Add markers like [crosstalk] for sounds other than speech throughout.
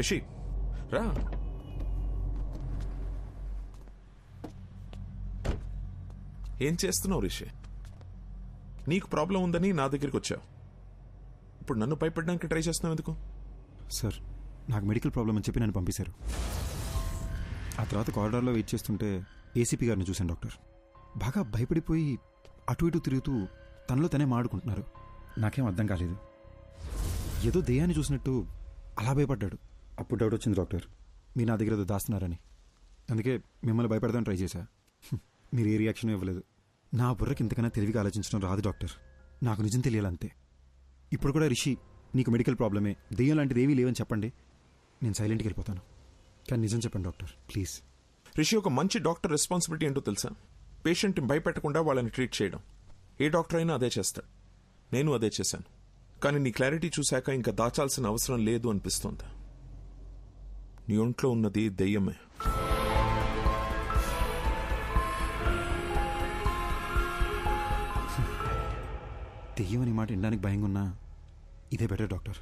Rishi రా. ఏం చేస్తున్నావు రిషి? నీకు ప్రాబ్లం ఉందని నా దగ్గరికి వచ్చావు. ఇప్పుడు నన్ను భయపడడానికి ట్రై చేస్తున్నావు ఎందుకు? సార్ నాకు మెడికల్ ప్రాబ్లం అని చెప్పి నన్ను పంపించారు ఆ తర్వాత కారిడార్లో వెయిట్ చేస్తుంటే ఏసీపీ గారిని చూశాను డాక్టర్. బాగా భయపడిపోయి అటు ఇటు తిరుగుతూ తనలో తనే మాడుకుంటున్నారు నాకేం అర్థం కాలేదు. ఏదో దెయ్యాన్ని చూసినట్టు అలా భయపడ్డాడు. అప్పుడు డౌట్ వచ్చింది డాక్టర్. మీరు నా దగ్గర దాస్తున్నారని. అందుకే మిమ్మల్ని భయపెడదాం ట్రై చేశా. [laughs] మీరు ఏ రియాక్షన్ ఇవ్వలేదు. నా బుర్రకి ఇంతకన్నా తెలివిగా ఆలోచించడం రాదు డాక్టర్. నాకు నిజం తెలియాలంతే. ఇప్పుడు కూడా రిషి నీకు మెడికల్ ప్రాబ్లమే దెయ్యం లాంటిది ఏమీ లేవని చెప్పండి. నేను సైలెంట్కి వెళ్ళిపోతాను. కానీ నిజం చెప్పండి డాక్టర్. ప్లీజ్ రిషి ఒక మంచి డాక్టర్ రెస్పాన్సిబిలిటీ ఏంటో తెలుసా? పేషెంట్ని భయపెట్టకుండా వాళ్ళని ట్రీట్ చేయడం. ఏ డాక్టర్ అయినా అదే చేస్తాడు. నేను అదే చేశాను. కానీ నీ క్లారిటీ చూశాక ఇంకా దాచాల్సిన అవసరం లేదు అనిపిస్తోంది. నీ ఒంట్లో ఉన్నది దెయ్యమే. దెయ్యం అనే మాట వినడానికి భయంగా ఉన్నా ఇదే బెటర్ డాక్టర్.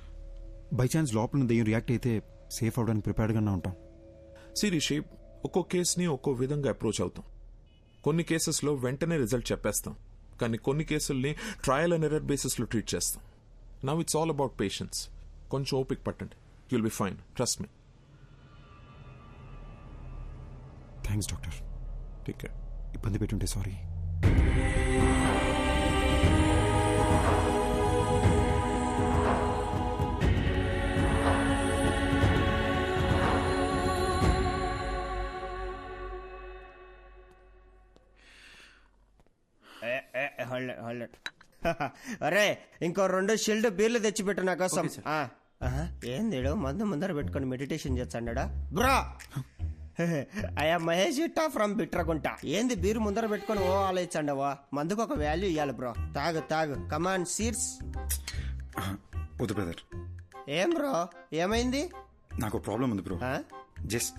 బై ఛాన్స్ లోపల దెయ్యం రియాక్ట్ అయితే సేఫ్ అవడానికి ప్రిపేర్డ్గానే ఉంటాం. సిరిషి ఒక్కో కేసుని ఒక్కో విధంగా అప్రోచ్ అవుతాం. కొన్ని కేసెస్లో వెంటనే రిజల్ట్ చెప్పేస్తాం. కానీ కొన్ని కేసుల్ని ట్రయల్ అండ్ ఎర్రర్ బేసిస్లో ట్రీట్ చేస్తాం. Now it's all about patience. కొంచెం ఓపిక పట్టండి. You'll be fine. Trust me. Thanks doctor take care ఇబ్బంది పెట్టుంటే సారీ. [laughs] అరే ఇంకో రెండు షిల్డ్ బీర్లు తెచ్చిపెట్టు నా కోసం. ఏందిడు మందు ముందర పెట్టుకొని మెడిటేషన్ చేస్తాడా బ్రా! అయ్యా మహేష్ ఇట్టా ఫ్రమ్ బిట్రకుంట ఏంది బీరు ముందర పెట్టుకొని ఓ ఆలోచించండవా? మందుకు ఒక వాల్యూ ఇవ్వాలి బ్రో తాగు తాగు. కమాన్ సీట్స్ వద్దు బ్రదర్ ఏం బ్రో ఏమైంది? నాకు ప్రాబ్లం ఉంది బ్రో? జస్ట్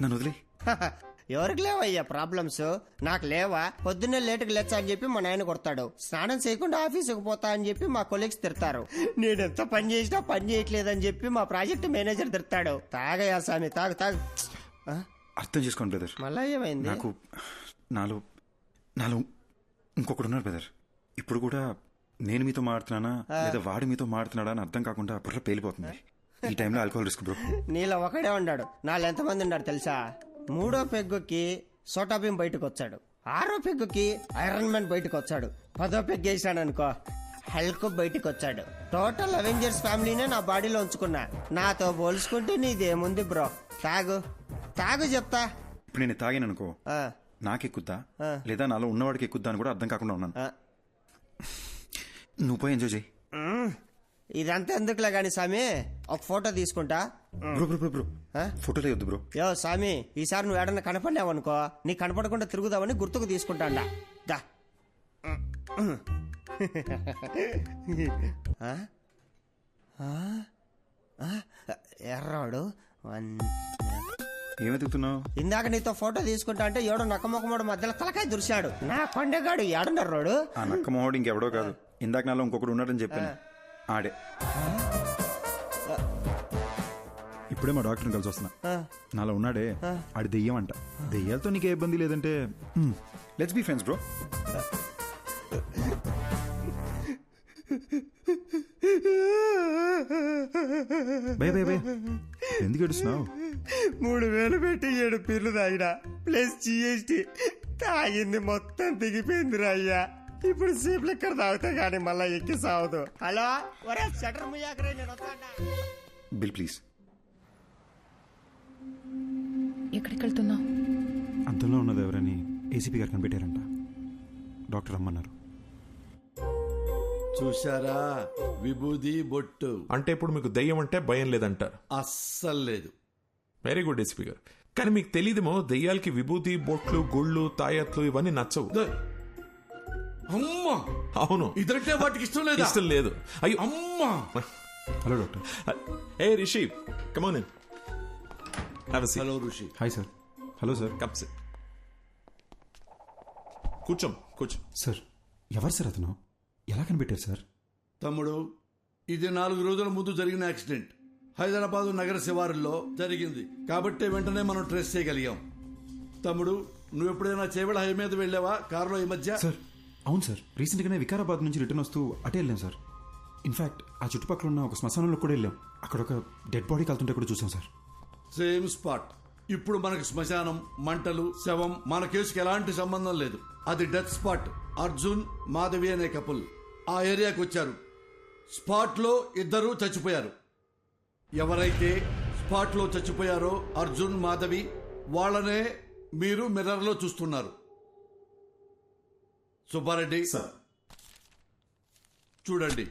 నన్ను వదిలే. [laughs] ఎవరికి లేవయ్యా ప్రాబ్లమ్స్ నాకు లేవా? పొద్దున్నే లేటుకు లేచా అని చెప్పి మా నాయన కొడతాడు. స్నానం చేయకుండా ఆఫీసుకు పోతా అని చెప్పి మా కొలీగ్స్ తిడతారు. నేను ఎంత పని చేసినా పని చేయట్లేదని చెప్పి మా ప్రాజెక్ట్ మేనేజర్ తిడతాడు. తాగయా స్వామి. తాగు తాగు? అర్థం చేసుకోండి బ్రదర్. మళ్ళా ఏమైంది? నాకు నాలో నాలో ఇంకొకడు ఉన్నాడు బ్రదర్. ఇప్పుడు కూడా నేను మీతో మాడుతున్నానా లేదా వాడు మీతో మాడుతున్నాడా అని అర్థం కాకుండా బుర్ర పేలిపోతుంది. ఈ టైంలో ఆల్కహాల్ రిస్క్ బ్రో నీలో ఒకడే ఉన్నాడు. నాలో ఎంతమంది ఉన్నారు తెలుసా? మూడో పెగ్గుకి సోటాబీన్ బయటకు వచ్చాడు ఆరో పెగ్గుకి ఐరన్ మ్యాన్ బయటకు వచ్చాడు పదో పెగ్ వేసాడు అనుకో హెల్క్ బయటకు వచ్చాడు టోటల్ అవెంజర్స్ ఫ్యామిలీనే నా బాడీలో ఉంచుకున్నా. నాతో పోల్చుకుంటే నీదేముంది బ్రో తాగు. తాగు చెప్తా. ఇప్పుడు నేను తాగాను అనుకో నాకెక్కుద్దా. లేదా నాలో ఉన్నవాడికి ఎక్కుద్దా అని కూడా అర్థం కాకుండా ఉన్నాను. నువ్వు పోయి ఎంజాయ్ చేయి. ఇదంతా ఎందుకులే గాని స్వామి? ఒక ఫోటో తీసుకుంటా. Bro bro bro bro? ఫోటోలే వద్దు బ్రో. యో స్వామి ఈసారి నువ్వు ఏడన్నా కనపడినావు అనుకో నీ కనపడకుండా తిరుగుదామని గుర్తుకు తీసుకుంటాండా. దా? ఎర్రాడు వన్ ఏం వెతుకుతున్నావు? ఇందాక నీతో ఫోటో తీసుకుంటా అంటే ఏడో నక్కమొక్కమోడు మధ్యలో తలకాయ దురిశాడు. నా కొండగాడు ఏడున్నారు రోడు ఆ నక్క మొహోడు ఇంకెవడో కాదు. ఇందాక నాలో ఇంకొకడు ఉన్నాడని చెప్పాను. ఆడే. ఇప్పుడే మా డాక్టర్ని కలిసి వస్తున్నా. నాలో ఉన్నాడే. ఆడి దెయ్యం అంట దెయ్యాలతో నీకే ఇబ్బంది లేదంటే లెట్స్ బీ ఫ్రెండ్స్ బ్రో భయ భయ భయ ఎందుకు ఏడుస్తున్నావు? మూడు వేలు పెట్టి ఏడు పిల్లు తాగినా. ప్లస్ జిఎస్టి తాగింది మొత్తం దిగిపోయింది అయ్యా. ఇప్పుడు సీప్ లెక్కర్ తాగుతా గానీ మళ్ళా ఎక్కి సావదు హలో? ఒరే షటర్ బిల్ ప్లీజ్. ఎక్కడికి వెళ్తున్నావు అద్దంలో ఉన్నది ఎవరని ఏసీపీ గారు కనిపెట్టారంట. డాక్టర్ రమ్మన్నారు. చూశారా? విభూది బొట్టు. అంటే ఇప్పుడు మీకు దయ్యం అంటే భయం లేదంటారు. అస్సలు లేదు. వెరీ గుడ్ ఎస్పీ గారు. కానీ మీకు తెలియదేమో దెయ్యాలకి విభూతి బొట్లు గుళ్ళు తాయత్లు ఇవన్నీ నచ్చవు. అమ్మా! అవును. ఇదంటే వాటికి ఇష్టం లేదా? ఇష్టం లేదు. అయ్యో! అమ్మా! Hello doctor A Rishi come on see hello Rishi hi sir hello sir cups కూర్చోం కూర్చో. సార్ ఎవరు సార్ అతను? ఎలా కనిపెట్టారు సార్? తమ్ముడు ఇది నాలుగు రోజుల ముందు జరిగిన యాక్సిడెంట్. హైదరాబాద్ నగర శివారుల్లో జరిగింది. కాబట్టే వెంటనే మనం ట్రేస్ చేయగలిగాం. తమ్ముడు నువ్వు ఎప్పుడైనా చేవెళ హై మీద వెళ్ళావా? కారులో ఈ మధ్య? సార్ అవును సార్. రీసెంట్గానే వికారాబాద్ నుంచి రిటర్న్ వస్తూ అటే వెళ్ళాం సార్. ఇన్ఫాక్ట్ ఆ చుట్టుపక్కల ఉన్న ఒక శ్మశానంలో కూడా వెళ్ళాం. అక్కడ ఒక డెడ్ బాడీ కాలుతుంటే కూడా చూసాం సార్. సేమ్ స్పాట్ ఇప్పుడు మనకు శ్మశానం మంటలు శవం మన కేసుకి ఎలాంటి సంబంధం లేదు. అది డెత్ స్పాట్ అర్జున్ మాధవి అనే కపుల్ ఆ ఏరియాకి వచ్చారు. స్పాట్లో ఇద్దరు చచ్చిపోయారు. ఎవరైతే స్పాట్లో చచ్చిపోయారో అర్జున్ మాధవి వాళ్ళనే మీరు మిర్రర్లో చూస్తున్నారు. సుబ్బారెడ్డి చూడండి.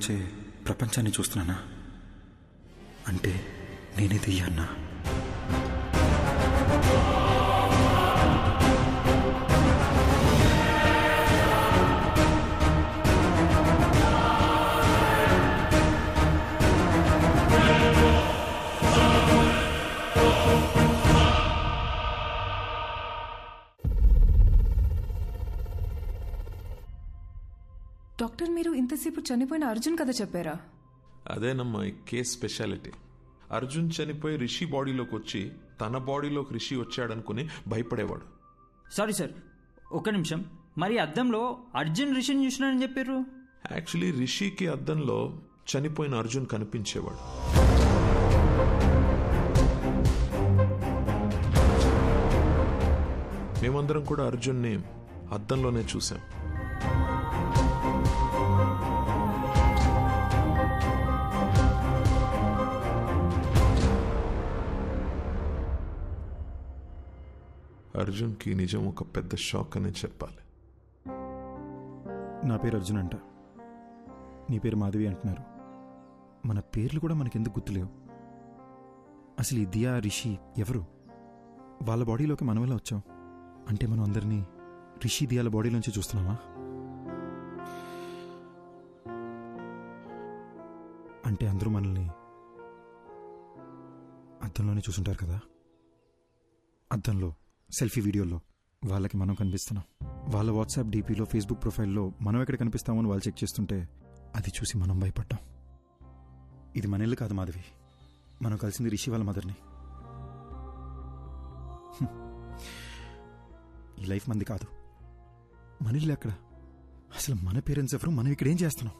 నుంచే ప్రపంచాన్ని చూస్తున్నానా? అంటే నేనే దెయ్యాన్నా ఇంతసేపు చనిపోయిన అర్జున్ కథ చెప్పారా? అదేనమ్మా ఈ కేస్ స్పెషాలిటీ. అర్జున్ చనిపోయి రిషి బాడీలోకి వచ్చి తన బాడీలోకి రిషి వచ్చాడనుకుని భయపడేవాడు. సారీ సార్ ఒక్క నిమిషం. మరి అద్దంలో అర్జున్ రిషన్ చూసినానని చెప్పారు యాక్చువల్లీ రిషికి అద్దంలో చనిపోయిన అర్జున్ కనిపించేవాడు. మేమందరం కూడా అర్జున్ని అద్దంలోనే చూసాం అర్జున్కి నిజం ఒక పెద్ద షాక్ అనే చెప్పాలి. నా పేరు అర్జున్ అంట. నీ పేరు మాధవి అంటున్నారు. మన పేర్లు కూడా మనకెందుకు గుర్తులేవు? అసలు ఈ దియా రిషి ఎవరు? వాళ్ళ బాడీలోకి మనం ఎలా వచ్చాం? అంటే మనం అందరినీ రిషి దియాల బాడీలోంచి చూస్తున్నామా? అంటే అందరూ మనల్ని అద్దంలోనే చూసుంటారు కదా? అద్దంలో సెల్ఫీ వీడియోలో వాళ్ళకి మనం కనిపిస్తున్నాం. వాళ్ళ వాట్సాప్ డీపీలో ఫేస్బుక్ ప్రొఫైల్లో మనం ఎక్కడ కనిపిస్తామో అని వాళ్ళు చెక్ చేస్తుంటే అది చూసి మనం భయపడ్డాం. ఇది మన ఇల్లు కాదు మాధవి. మనం కలిసింది రిషి వాళ్ళ మదర్ని. ఈ లైఫ్ మంది కాదు. మన ఇల్లు ఎక్కడ? అసలు మన పేరెంట్స్ ఎవరు? మనం ఇక్కడ ఏం చేస్తున్నాం?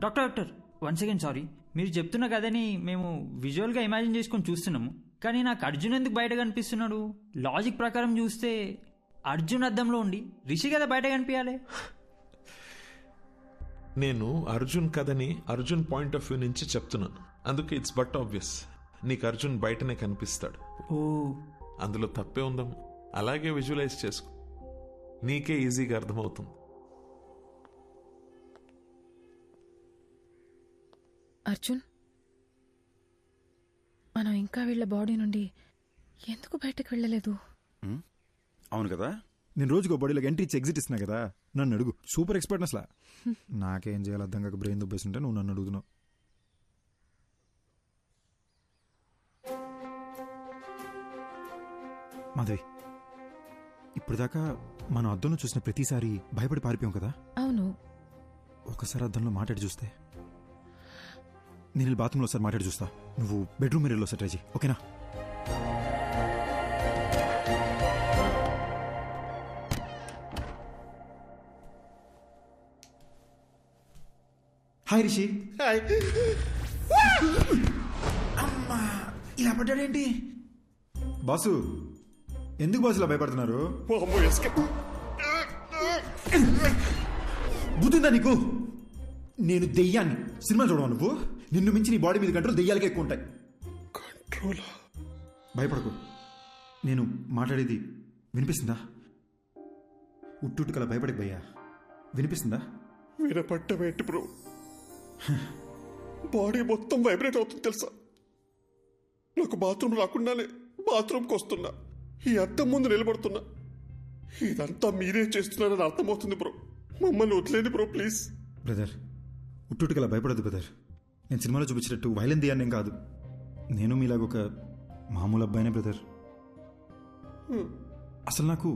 Doctor doctor one second sorry. మీరు చెప్తున్న కదని మేము విజువల్గా ఇమాజిన్ చేసుకొని చూస్తున్నాము. కానీ నాకు అర్జున్ ఎందుకు బయట కనిపిస్తున్నాడు? లాజిక్ ప్రకారం చూస్తే అర్జున్ అద్దంలో ఉండి రిషి కదా బయట కనిపించాలి. నేను అర్జున్ కథని అర్జున్ పాయింట్ ఆఫ్ వ్యూ నుంచి చెప్తున్నాను. అందుకే ఇట్స్ బట్ ఆబ్వియస్ నీకు అర్జున్ బయటనే కనిపిస్తాడు. ఓ. అందులో తప్పే ఉందాం? అలాగే విజువలైజ్ చేసుకో. నీకే ఈజీగా అర్థమవుతుంది. అర్జున్? మనం ఇంకా వీళ్ళ బాడీ నుండి ఎందుకు బయటకు వెళ్ళలేదు? అవును కదా? నేను రోజుకో బాడీలోకి ఎంట్రీ ఇచ్చి ఎగ్జిట్ ఇస్తున్నా కదా? నన్ను అడుగు. సూపర్ ఎక్స్పర్ట్ అసలు. నాకేం చేయాలి అర్థం కాక బ్రెయిన్ దుబ్బేస్తుంటే నువ్వు నన్ను అడుగుతున్నావు. మాధవి ఇప్పుడు దాకా మనం అద్దంలో చూసిన ప్రతిసారి భయపడి పారిపోయాం కదా? అవును. ఒకసారి అద్దంలో మాట్లాడి చూస్తే నేను బాత్రూంలో ఒకసారి మాట్లాడి చూస్తా. నువ్వు బెడ్రూమ్ మీరేలో ఒకసారి ట్రై చేయి. ఓకేనా? హాయ్ రిషి అమ్మా ఇలా పడ్డాడేంటి? బాసు ఎందుకు బాసు ఇలా భయపడుతున్నారు? బుద్ధిందా నీకు? నేను దెయ్యాన్ని. సినిమా చూడవా నువ్వు? నిన్ను మించి నీ బాడీ మీద కంట్రోల్ దెయ్యాలకే ఎక్కువ ఉంటాయి కంట్రోల్? భయపడకు. నేను మాట్లాడేది వినిపిస్తుందా? ఉట్టుట్టుకల భయపడకు భయ్యా. వినిపిస్తుందా? వినపట్టమేంటి బ్రో. బాడీ మొత్తం వైబ్రేట్ అవుతుంది తెలుసా? నాకు బాత్రూమ్ రాకుండానే బాత్రూమ్కి వస్తున్నా. ఈ అద్దం ముందు నిలబడుతున్నా. ఇదంతా మీరే చేస్తున్నారని అర్థమవుతుంది బ్రో. మమ్మల్ని వదిలేండి బ్రో ప్లీజ్. బ్రదర్ ఉట్టుట్టుకల భయపడదు బ్రదర్. నేను సినిమాలో చూపించినట్టు వైలెన్ దియాన్నేం కాదు. నేను మీలాగ ఒక మామూలు అబ్బాయినే బ్రదర్ అసలు నాకు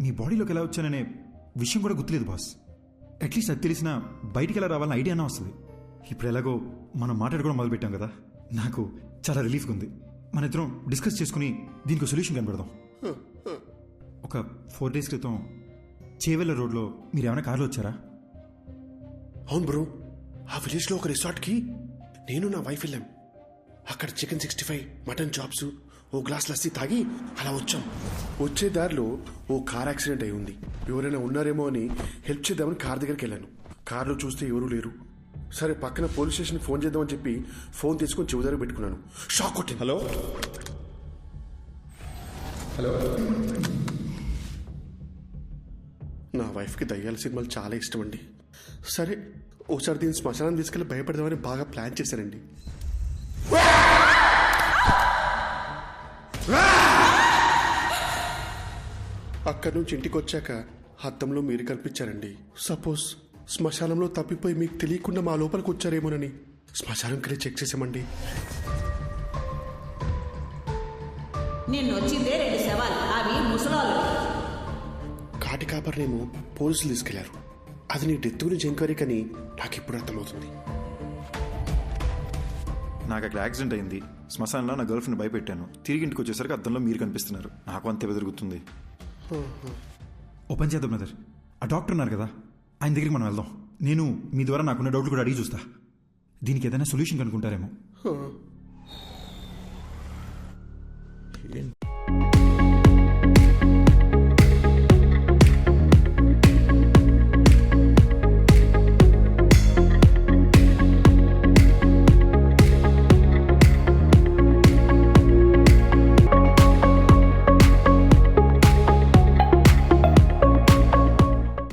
మీ బాడీలోకి ఎలా వచ్చాననే విషయం కూడా గుర్తులేదు బాస్ అట్లీస్ట్ అది తెలిసిన బయటికి ఎలా రావాలని ఐడియా అన్నా వస్తుంది. ఇప్పుడు ఎలాగో మనం మాట్లాడుకోవడం మొదలుపెట్టాం కదా నాకు చాలా రిలీఫ్గా ఉంది. మన ఇద్దరం డిస్కస్ చేసుకుని దీనికి సొల్యూషన్ కనబడదాం. ఒక ఫోర్ డేస్ క్రితం చేవెళ్ళ రోడ్లో మీరు ఏమైనా కార్లో వచ్చారా? అవును బ్రో ఆ విలేజ్లో ఒక రిసార్ట్కి నేను నా వైఫ్ వెళ్ళాం. అక్కడ chicken sixty five mutton chops ఓ గ్లాస్ లస్సీ తాగి అలా వచ్చాం. వచ్చే దారిలో ఓ కార్ యాక్సిడెంట్ అయి ఉంది. ఎవరైనా ఉన్నారేమో అని హెల్ప్ చేద్దామని కార్ దగ్గరికి వెళ్ళాను. కార్లో చూస్తే ఎవరూ లేరు. సరే పక్కన పోలీస్ స్టేషన్కి ఫోన్ చేద్దామని చెప్పి ఫోన్ తీసుకొని చెవి దగ్గర పెట్టుకున్నాను. షాక్ కొట్టింది. హలో? హలో? నా వైఫ్కి దయ్యాల సినిమాలు చాలా ఇష్టం అండి. సరే ఓసారి దీన్ని శ్మశానం తీసుకెళ్ళి భయపడదామని బాగా ప్లాన్ చేశానండి అక్కడి నుంచి ఇంటికి వచ్చాక అద్దంలో మీరు కనిపించారండి. సపోజ్ శ్మశానంలో తప్పిపోయి మీకు తెలియకుండా మా లోపలికి వచ్చారేమోనని. శ్మశానం కింద చెక్ చేసామండి నిన్ను వచ్చిందే రెండు శవాలు. అవి ముసలాలు కాటి కాపర్నేమో పోలీసులు తీసుకెళ్ళారు. అది నీ డెత్ గురించి ఎంక్వైరీ కానీ నాకు ఇప్పుడు అర్థమవుతుంది. నాకు అక్కడ యాక్సిడెంట్ అయింది. శ్మశానంలో నా గర్ల్ ఫ్రెండ్ భయపెట్టాను. తిరిగి ఇంటికి వచ్చేసరికి అద్దంలో మీరు కనిపిస్తున్నారు. నాకు అంతే బెదురుగుతుంది ఓ పని చేద్దాం బ్రదర్. ఆ డాక్టర్ ఉన్నారు కదా. ఆయన దగ్గరికి మనం వెళ్దాం. నేను మీ ద్వారా నాకున్న డౌట్లు కూడా అడిగి చూస్తా. దీనికి ఏదైనా సొల్యూషన్ కనుక్కుంటారేమో.